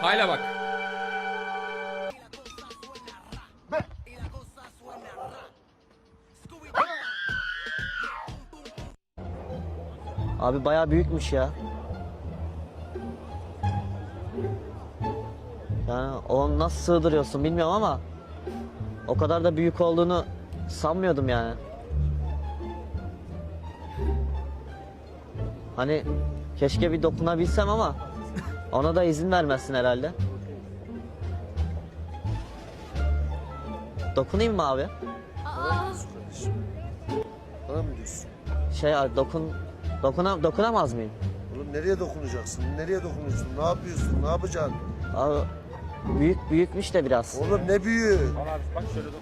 Hala bak. Abi bayağı büyükmüş ya. Yani onu nasıl sığdırıyorsun bilmiyorum ama o kadar da büyük olduğunu sanmıyordum yani. Hani keşke bir dokunabilsem ama ona da izin vermezsin herhalde. Dokunayım mı abi? Bana mı diyorsun? Şey dokun dokuna, dokunamaz mıyım? Oğlum nereye dokunacaksın? Nereye dokunuyorsun? Ne yapıyorsun? Ne yapacaksın? Abi büyük büyükmüş de biraz. Oğlum ne büyüğü? Al abi bak şöyle dokun.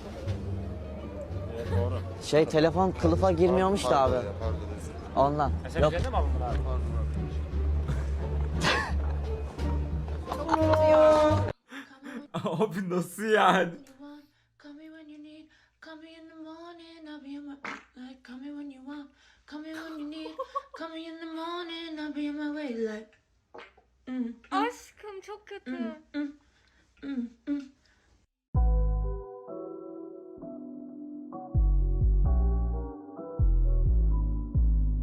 Evet doğru. Şey telefon kılıfa girmiyormuş da abi. Pardon ya, Pardon özür dilerim. Ondan. E sen Yok mi aldın bunu abi? Abi nasıl yani? want. Call me when you need. Call me in the morning. I'll be on my like. Call me when you want. Call me when you need. Call me in the morning. I'll be on my way like. Aşkım çok kötü.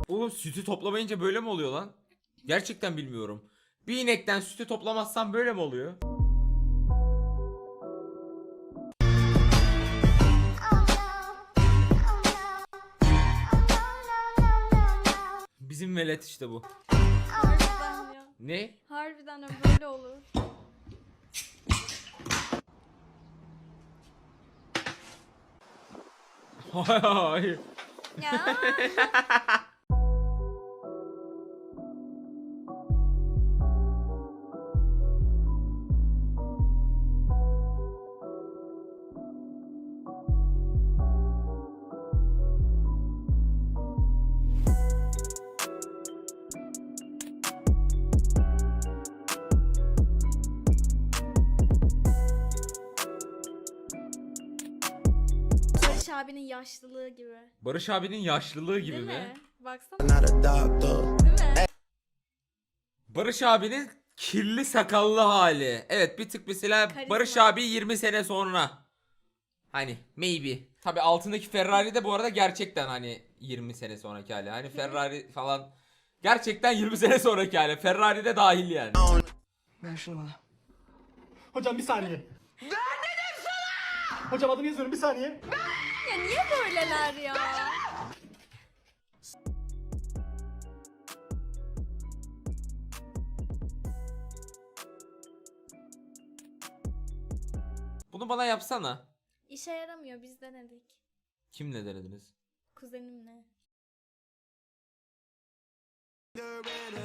Oğlum sütü toplamayınca böyle mi oluyor lan? Gerçekten bilmiyorum. Bir inekten sütü toplamazsan böyle mi oluyor? Bizim velet işte bu. Harbiden ya. Ne? Harbiden öyle böyle olur. Hayır. Ya. abinin yaşlılığı gibi. Barış abinin yaşlılığı gibi Değil mi? mi? Baksana. Değil mi? Barış abinin kirli sakallı hali. Evet bir tık mesela Karizma. Barış abi 20 sene sonra. Hani maybe. Tabi altındaki Ferrari de bu arada gerçekten hani 20 sene sonraki hali. Hani Ferrari falan gerçekten 20 sene sonraki hali. Ferrari de dahil yani. Hocam bir saniye. Ben dedim sana! Hocam adını yazıyorum bir saniye. Ya niye böyleler ya? Bunu bana yapsana. İşe yaramıyor biz denedik. Kimle denediniz? Kuzenimle.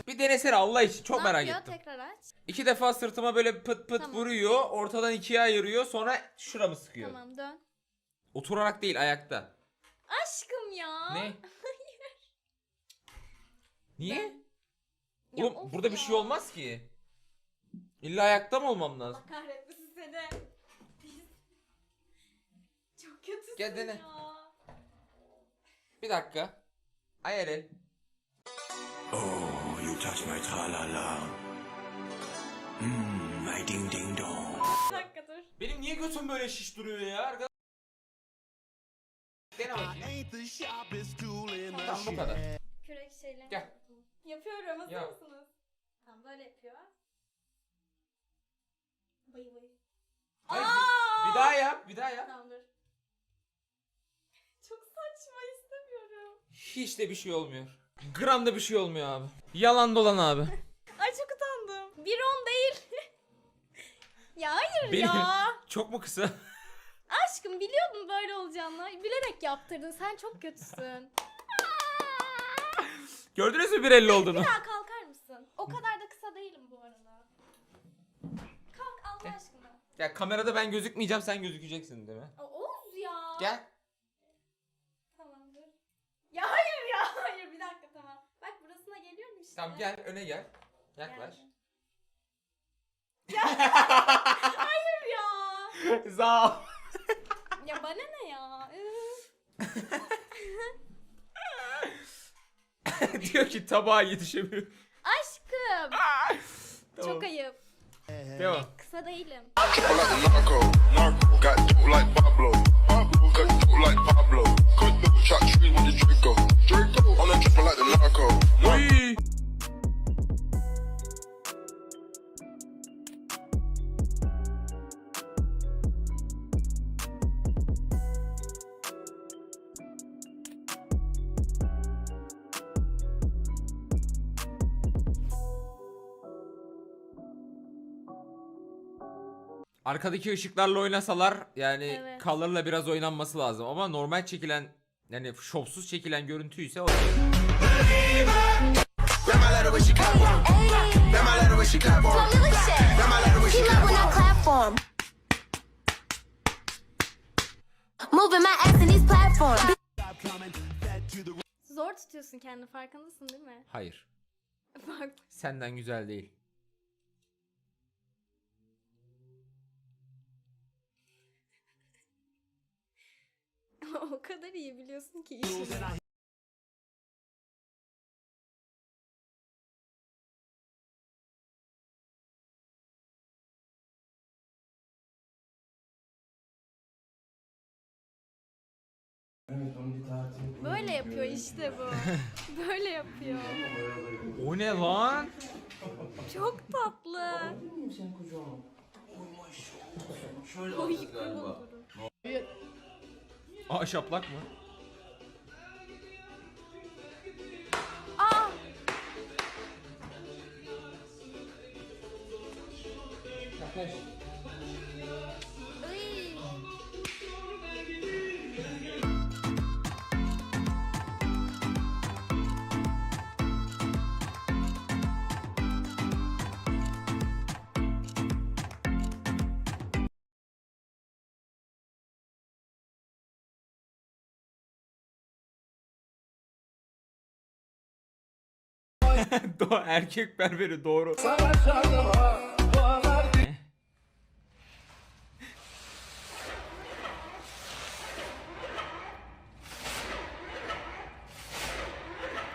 Bir denesene Allah için çok ne merak yapıyor? ettim. Tekrar aç. İki defa sırtıma böyle pıt pıt Tamam. vuruyor. Ortadan ikiye ayırıyor. Sonra şuramı sıkıyor. Tamam dön. Oturarak değil ayakta. Aşkım ya. Ne? Niye? Ya Oğlum of burada bir ya. şey olmaz ki. İlla ayakta mı olmam lazım? Allah kahretmesin seni. Çok kötüsün Gel dene. ya. Bir dakika. Ayarel. Oh, you touch my tra-la-la. Mmm, my ding ding dong. Bir dakika dur. Benim niye götüm böyle şiş duruyor ya? Arkadaş... Dene bakayım. Tamam bu kadar. Kürek şeyle. Gel. Yapıyorum hazır Yap. mısınız? Tamam böyle yapıyor. Bayı bayı. Hayır, bir, bir daha yap. Bir daha yap. Tamam dur. Çok saçma istemiyorum. Hiç de bir şey olmuyor. Gramda bir şey olmuyor abi. Yalan dolan abi. Ay çok utandım. Bir on değil. ya hayır Benim- ya. Çok mu kısa? Aşkım biliyordun böyle olacağını. Bilerek yaptırdın. Sen çok kötüsün. Gördünüz mü 1.50 olduğunu? Bir daha kalkar mısın? O kadar da kısa değilim bu arada. Kalk Allah aşkına. Ya kamerada ben gözükmeyeceğim sen gözükeceksin değil mi? Aa, Oğuz ya. Gel. Tamam dur. Ya hayır ya. Hayır bir dakika tamam. Bak burasına geliyorum işte. Tamam gel öne gel. Yaklaş. Geldim. Hayır ya. Sağ ol. Ya bana ne ya? Üf. Diyor ki tabağa yetişemiyor. Aşkım. Tamam. Çok ayıp. Devam. Kısa değilim. Arkadaki ışıklarla oynasalar yani Evet. color'la biraz oynanması lazım ama normal çekilen yani şovsuz çekilen görüntü ise o. Zor tutuyorsun kendini farkındasın değil mi? Hayır. Senden güzel değil. o kadar iyi biliyorsun ki işini. Böyle yapıyor işte bu. Böyle yapıyor. O ne lan? Çok tatlı. Oy, kurban olurum. Aa şaplak mı? Aa! Iy. erkek berberi doğru.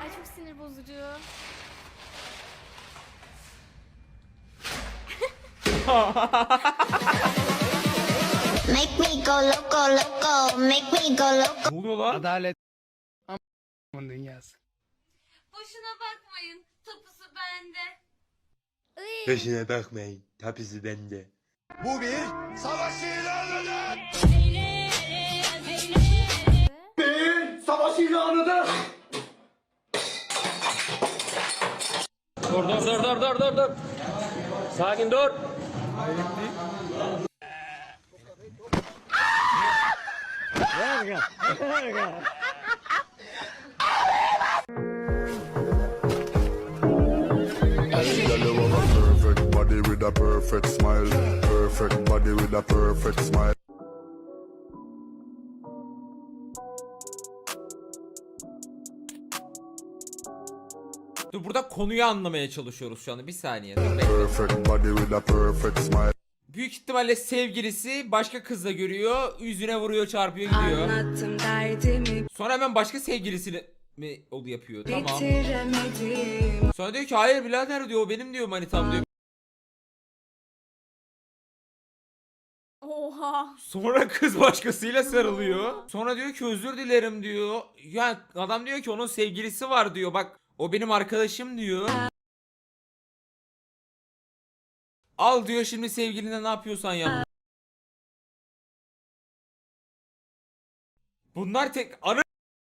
Ay çok sinir bozucu. Make me go loco, loco. Make me go loco. ne oluyor lan? Adalet. Am dünyası. Boşuna Peşine bakmayın. Tapisi bende. Bu bir savaş ilanıdır. Savaş ilanıdır. Dur dur dur dur dur dur dur. Sakin dur. Perfect a perfect smile. Perfect body with a perfect smile. Dur burada konuyu anlamaya çalışıyoruz şu anda. Bir saniye. Dur bekle. Perfect body with a perfect smile. Büyük ihtimalle sevgilisi başka kızla görüyor. Yüzüne vuruyor, çarpıyor, gidiyor. Anlattım derdimi Sonra hemen başka sevgilisini mi olu yapıyor. Tamam. Sonra diyor ki hayır birader diyor o benim diyor manitam diyor. Oha. Sonra kız başkasıyla sarılıyor. Sonra diyor ki özür dilerim diyor. Ya adam diyor ki onun sevgilisi var diyor. Bak o benim arkadaşım diyor. Al diyor şimdi sevgiline ne yapıyorsan yap. Bunlar tek ana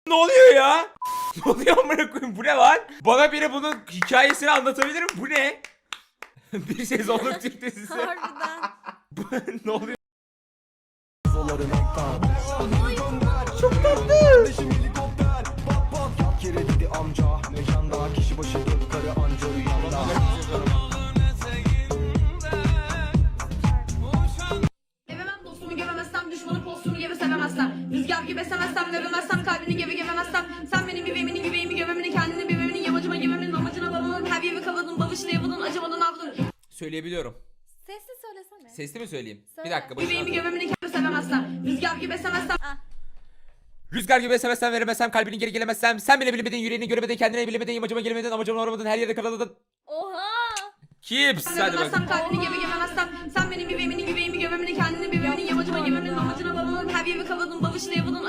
ne oluyor ya? Ne oluyor amına koyayım bu ne lan? Bana biri bunun hikayesini anlatabilir mi? Bu ne? Bir sezonluk Türk dizisi. Harbiden. ne oluyor? Sevemem dostumu göremezsem düşmanı postumu gibi sevemezsem. Rüzgar gibi esemezsem kalbini gibi gememezsem. Sen benim yüreğimini yüreğimi gömemini kendini birbirinin yamacıma gememinin amacına varmanın Her yeri kavadın babışını yavudun acımadan avdun Söyleyebiliyorum. Sesli mi söyleyeyim? Söyle. Bir dakika başına. Yüreğimi gömemini kendimi sevemezsem Rüzgar gibi esemezsem Rüzgar gibi esemezsem veremezsem kalbini geri gelemezsem sen bile bilemedin yüreğini göremedin kendine bilemedin amacıma gelemedin amacıma varamadın her yerde karaladın. Oha. Kips hadi Göremezsem bakalım. kalbini gebe gememezsem Sen benim yüreğimin yüreğimi gömemini kendini bebeğinin yamacıma yememin amacına babamın Her yeri kavurdun balışını yapıldın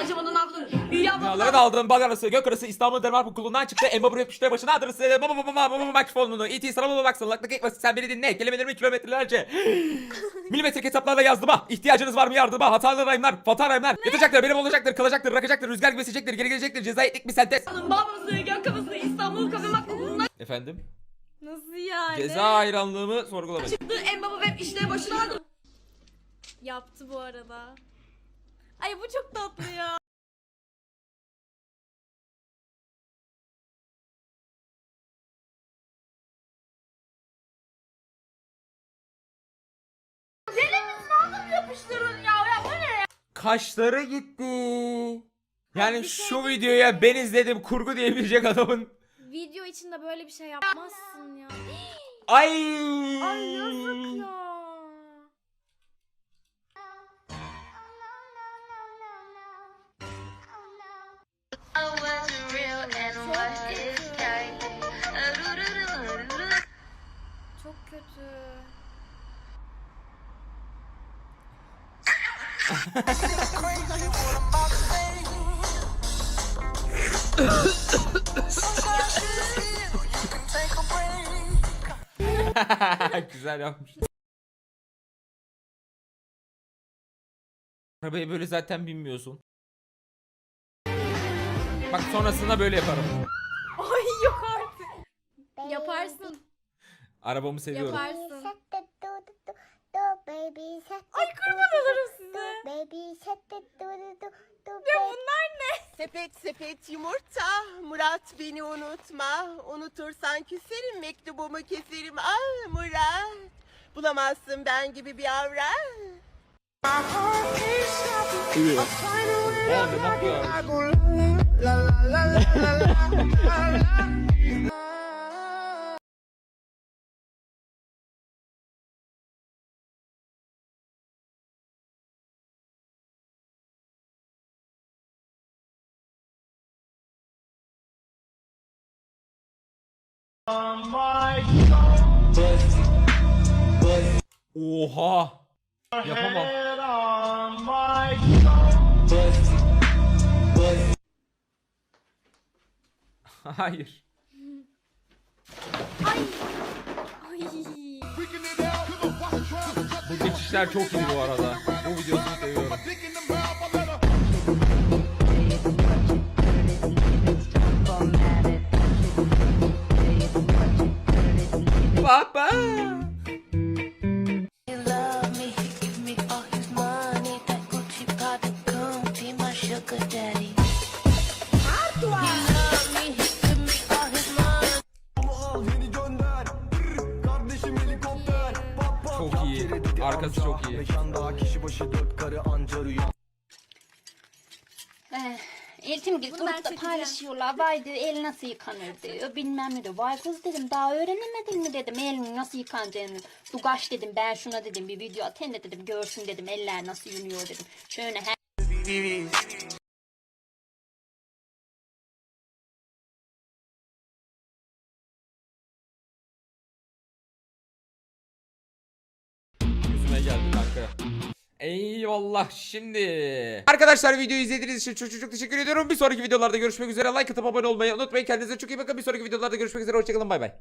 acımadan avdun Dünya Dünyaları babamın daldın bal arası gök arası İstanbul Danimarka okulundan çıktı Emma buraya yapıştı başına adresi Baba baba baba baba mikrofonunu İti sana baba baksın laklık ekmesin sen beni dinle. Kelimelerimi kilometrelerce? Milimetrik hesaplarla yazdım ha. İhtiyacınız var mı? Yardıma hatalı rayımlar fatal rayımlar Yatacaktır benim olacaktır kalacaktır rakacaktır Rüzgar gibi esecektir geri gelecektir ceza ettik bir sentez Babası gök kafası İstanbul kafemak okulundan Efendim? Nasıl yani? ceza hayranlığımı sorgulamayın çıktı En baba web işleri başına aldım Yaptı bu arada. Ay bu çok tatlı ya. Kaşları gitti Yani şu videoya ben izledim kurgu diyebilecek adamın Video içinde böyle bir şey yapmazsın ya. Ay Ay yazık ya. Güzel yapmış. Arabayı böyle zaten binmiyorsun. Bak sonrasında böyle yaparım. Ay yok artık. Yaparsın. Arabamı seviyorum. Yaparsın. Ay. Ya bunlar ne? Sepet sepet yumurta, Murat beni unutma. Unutursan küserim, mektubumu keserim. Ah Murat, bulamazsın ben gibi bir avrat. Oldu bak ya. Oha. Yapamam. Hayır. Ay. Bu geçişler çok iyi bu arada. Bu videosunu seviyorum. Çok iyi. Arkası çok iyi. Eltim gibi Bunu ben grupta çekeceğim. Vay diyor el nasıl yıkanır diyor. Bilmem ne diyor. Vay kız dedim daha öğrenemedin mi dedim. El nasıl yıkanacağını. Dugaş dedim ben şuna dedim bir video da dedim görsün dedim eller nasıl yünüyor dedim. Şöyle her Eyvallah şimdi. Arkadaşlar videoyu izlediğiniz için çok çok teşekkür ediyorum. Bir sonraki videolarda görüşmek üzere. Like atıp abone olmayı unutmayın. Kendinize çok iyi bakın. Bir sonraki videolarda görüşmek üzere. Hoşçakalın. Bay bay.